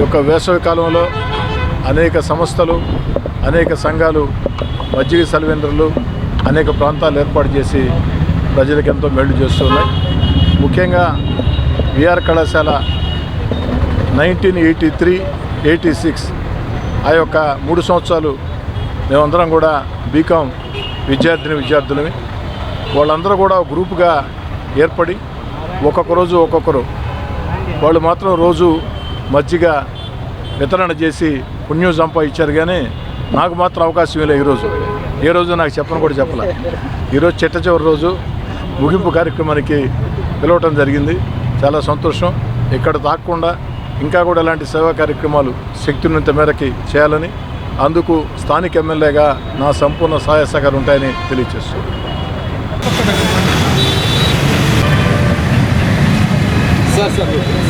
ఈ యొక్క వేసవి కాలంలో అనేక సంస్థలు అనేక సంఘాలు మజ్జిగ సలివేంద్రులు అనేక ప్రాంతాలు ఏర్పాటు చేసి ప్రజలకు ఎంతో మేలు చేస్తున్నాయి ముఖ్యంగా విఆర్ కళాశాల nineteen eighty three eighty six ఆ యొక్క మూడు సంవత్సరాలు మేమందరం కూడా బీకామ్ విద్యార్థిని విద్యార్థులవి వాళ్ళందరూ కూడా ఒక గ్రూపుగా ఏర్పడి ఒక్కొక్క రోజు ఒక్కొక్కరు. వాళ్ళు మాత్రం రోజు మజ్జిగ వితరణ చేసి పుణ్యం సంపాదించారు కానీ నాకు మాత్రం అవకాశం లేదు ఈరోజు. ఏ రోజు నాకు చెప్పను కూడా చెప్పలే. ఈరోజు చిట్ట చివరి రోజు ముగింపు కార్యక్రమానికి పిలవటం జరిగింది. చాలా సంతోషం. ఇక్కడ తాకుండా ఇంకా కూడా ఇలాంటి సేవా కార్యక్రమాలు శక్తినంత మేరకి చేయాలని అందుకు స్థానిక ఎమ్మెల్యేగా నా సంపూర్ణ సహాయ సహకారం ఉంటాయని తెలియజేస్తున్నాను సార్.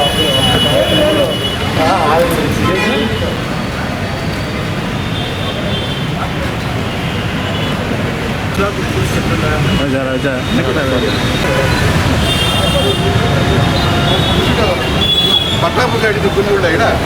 जा रहा है जा பட்டாபுக்காடி குண்டு உள்ள இடம்.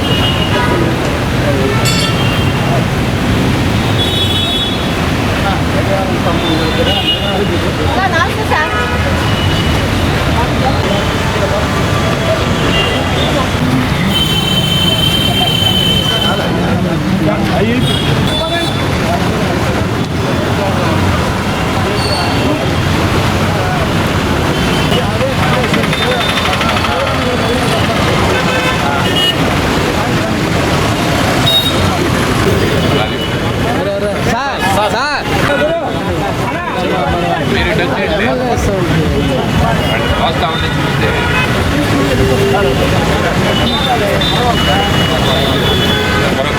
Para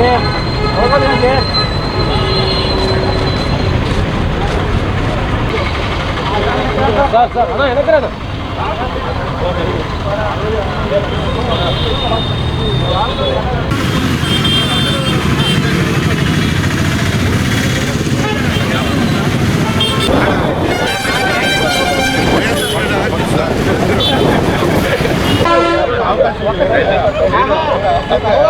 grande. Olha o Olha Sağ olha, Ana olha, kırana. olha, olha